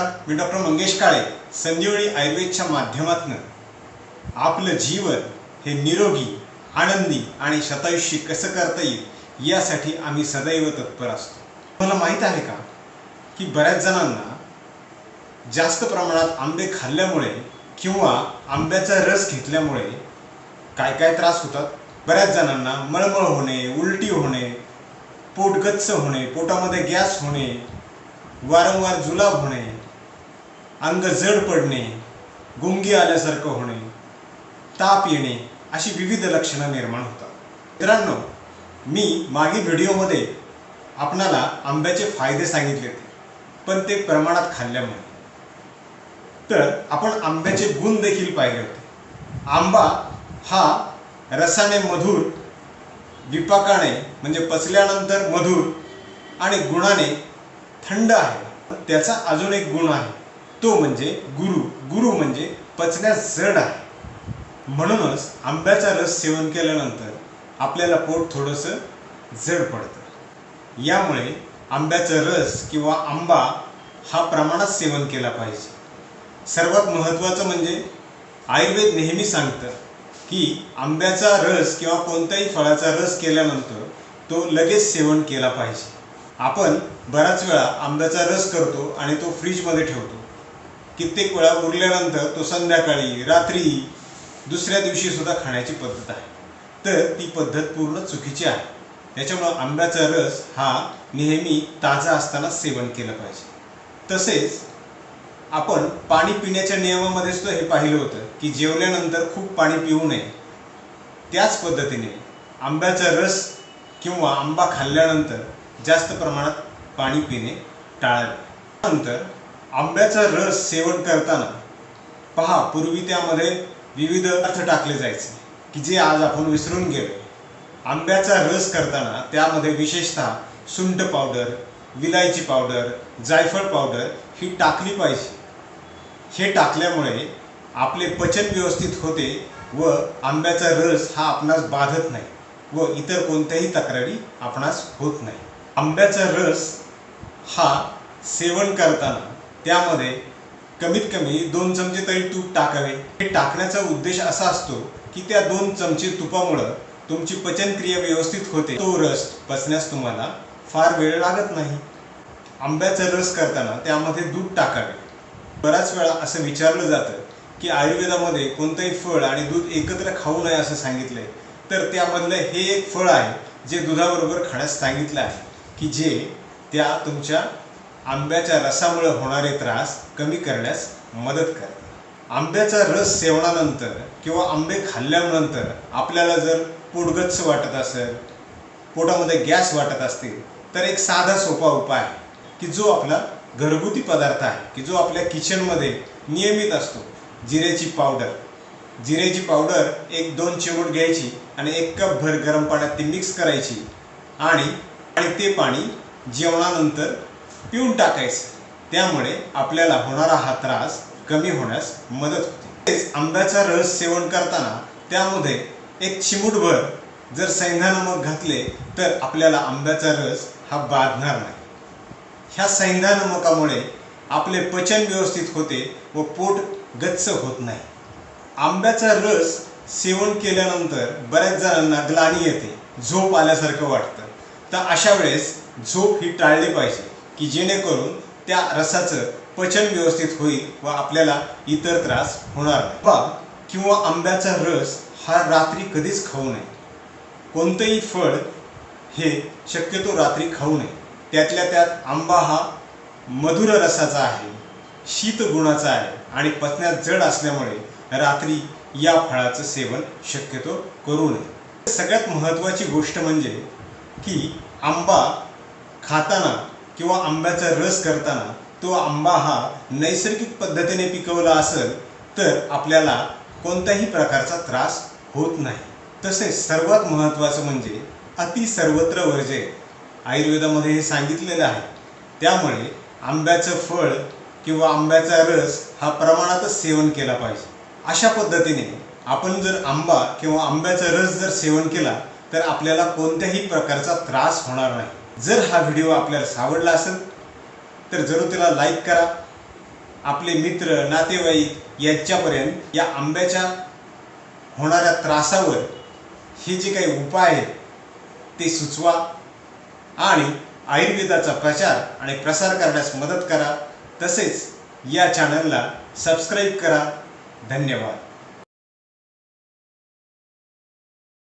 नमस्कार. मी डॉक्टर मंगेश काळे संजीवनी आयुर्वेदच्या माध्यमातून. आपलं जीवन हे निरोगी आनंदी आणि शतायुष्य कसं करता येईल यासाठी आम्ही सदैव तत्पर असतो. मला माहीत आहे का की बऱ्याच जणांना जास्त प्रमाणात आंबे खाल्ल्यामुळे किंवा आंब्याचा रस घेतल्यामुळे काय काय त्रास होतात? बऱ्याच जणांना मळमळ होणे उलटी होणे पोट गच्च होणे पोटामध्ये गॅस होणे वारंवार जुलाब होणे अंग जड पडणे गुंगी आल्यासारखं होणे ताप येणे अशी विविध लक्षणं निर्माण होतात. मित्रांनो मी मागील व्हिडिओमध्ये आपणाला आंब्याचे फायदे सांगितले होते पण ते प्रमाणात खाल्ल्यामुळे. तर आपण आंब्याचे गुण देखील पाहिले होते. आंबा हा रसाने मधुर विपाकाने म्हणजे पचल्यानंतर मधुर आणि गुणाने थंड आहे. त्याचा अजून एक गुण आहे. तो म्हणजे गुरु. गुरु म्हणजे पचण्यास जड आहे. म्हणूनच आंब्याचा रस सेवन केल्यानंतर आपल्याला पोट थोडंसं जड पडतं. यामुळे आंब्याचा रस किंवा आंबा हा प्रमाणात सेवन केला पाहिजे. सर्वात महत्त्वाचं म्हणजे आयुर्वेद नेहमी सांगतं की आंब्याचा रस किंवा कोणत्याही फळाचा रस केल्यानंतर तो लगेच सेवन केला पाहिजे. आपण बऱ्याच वेळा आंब्याचा रस करतो आणि तो फ्रीजमध्ये ठेवतो. कित्येक वेळा उरल्यानंतर तो संध्याकाळी रात्री दुसऱ्या दिवशी सुद्धा खाण्याची पद्धत आहे. तर ती पद्धत पूर्ण चुकीची आहे. त्याच्यामुळं आंब्याचा रस हा नेहमी ताजा असताना सेवन केलं पाहिजे. तसेच आपण पाणी पिण्याच्या नियमामध्ये सुद्धा हे पाहिलं होतं की जेवल्यानंतर खूप पाणी पिऊ नये. त्याच पद्धतीने आंब्याचा रस किंवा आंबा खाल्ल्यानंतर जास्त प्रमाणात पाणी पिणे टाळावे. नंतर आंब्याचा रस सेवन करताना पहा पूर्वी त्यामध्ये विविध अर्थ टाकले जायचे की जे आज आपण विसरून गेलो. आंब्याचा रस करताना त्यामध्ये विशेषतः सुंठ पावडर विलायची पावडर जायफळ पावडर ही टाकली पाहिजे. हे टाकल्यामुळे आपले पचन व्यवस्थित होते व आंब्याचा रस हा आपणास बाधत नाही व इतर कोणत्याही तक्रारी आपणास होत नाही. आंब्याचा रस हा सेवन करताना त्यामध्ये कमीत कमी दोन चमचे तरी तूप टाकावे. हे टाकण्याचा उद्देश असा असतो की त्या दोन चमचे तुपामुळं तुमची पचनक्रिया व्यवस्थित होते. तो रस पचण्यास तुम्हाला फार वेळ लागत नाही. आंब्याचा रस करताना त्यामध्ये दूध टाकावे. बऱ्याच वेळा असं विचारलं जातं की आयुर्वेदामध्ये कोणतंही फळ आणि दूध एकत्र खाऊ नये असं सांगितलंय. तर त्यामधलं हे एक फळ आहे जे दुधाबरोबर खाण्यास सांगितलं आहे की जे त्या तुमच्या आंब्याच्या रसामुळे होणारे त्रास कमी करण्यास मदत करते. आंब्याचा रस सेवनानंतर किंवा आंबे खाल्ल्यानंतर आपल्याला जर पोटगच्च वाटत असेल पोटामध्ये गॅस वाटत असतील तर एक साधा सोपा उपाय आहे की जो आपला घरगुती पदार्थ आहे की जो आपल्या किचनमध्ये नियमित असतो. जिऱ्याची पावडर. जिऱ्याची पावडर एक दोन चिमूट घ्यायची आणि एक कप भर गरम पाण्यात ती मिक्स करायची आणि आणि ते पाणी जेवणानंतर पिऊन टाकायचं. त्यामुळे आपल्याला होणारा हा त्रास कमी होण्यास मदत होते. तेच आंब्याचा रस सेवन करताना त्यामध्ये एक चिमूटभर जर सैंधानमक घातले तर आपल्याला आंब्याचा रस हा बाधणार नाही. ह्या सैंधानमकामुळे आपले पचन व्यवस्थित होते व पोट गच्च होत नाही. आंब्याचा रस सेवन केल्यानंतर बऱ्याच जणांना ग्लानी येते झोप आल्यासारखं वाटतं. तर अशा वेळेस झोप ही टाळली पाहिजे. की जेणेकरून त्या रसाचं पचन व्यवस्थित होईल व आपल्याला इतर त्रास होणार नाही. बा किंवा आंब्याचा रस हा रात्री कधीच खाऊ नये. कोणतंही फळ हे शक्यतो रात्री खाऊ नये. त्यातल्या त्यात आंबा हा मधुर रसाचा आहे शीत गुणाचा आहे आणि पचण्यात जड असल्यामुळे रात्री या फळाचं सेवन शक्यतो करू नये. सगळ्यात महत्त्वाची गोष्ट म्हणजे की आंबा खाताना किंवा आंब्याचा रस करताना तो आंबा हा नैसर्गिक पद्धतीने पिकवला असेल तर आपल्याला कोणत्याही प्रकारचा त्रास होत नाही. तसेच सर्वात महत्त्वाचं म्हणजे अति सर्वत्र वर्जे. आयुर्वेदामध्ये हे सांगितलेलं आहे. त्यामुळे आंब्याचं फळ किंवा आंब्याचा रस हा प्रमाणातच सेवन केला पाहिजे. अशा पद्धतीने आपण जर आंबा किंवा आंब्याचा रस जर सेवन केला तर आपल्याला कोणत्याही प्रकारचा त्रास होणार नाही. जर हा व्हिडिओ आपल्याला आवडला असेल तर जरूर त्याला लाईक करा. आपले मित्र नातेवाईक यांच्यापर्यंत या आंब्याच्या होणाऱ्या त्रासावर हे जे काही उपाय आहेत ते सुचवा आणि आयुर्वेदाचा प्रचार आणि प्रसार करण्यास मदत करा. तसेच या चॅनलला सबस्क्राईब करा. धन्यवाद.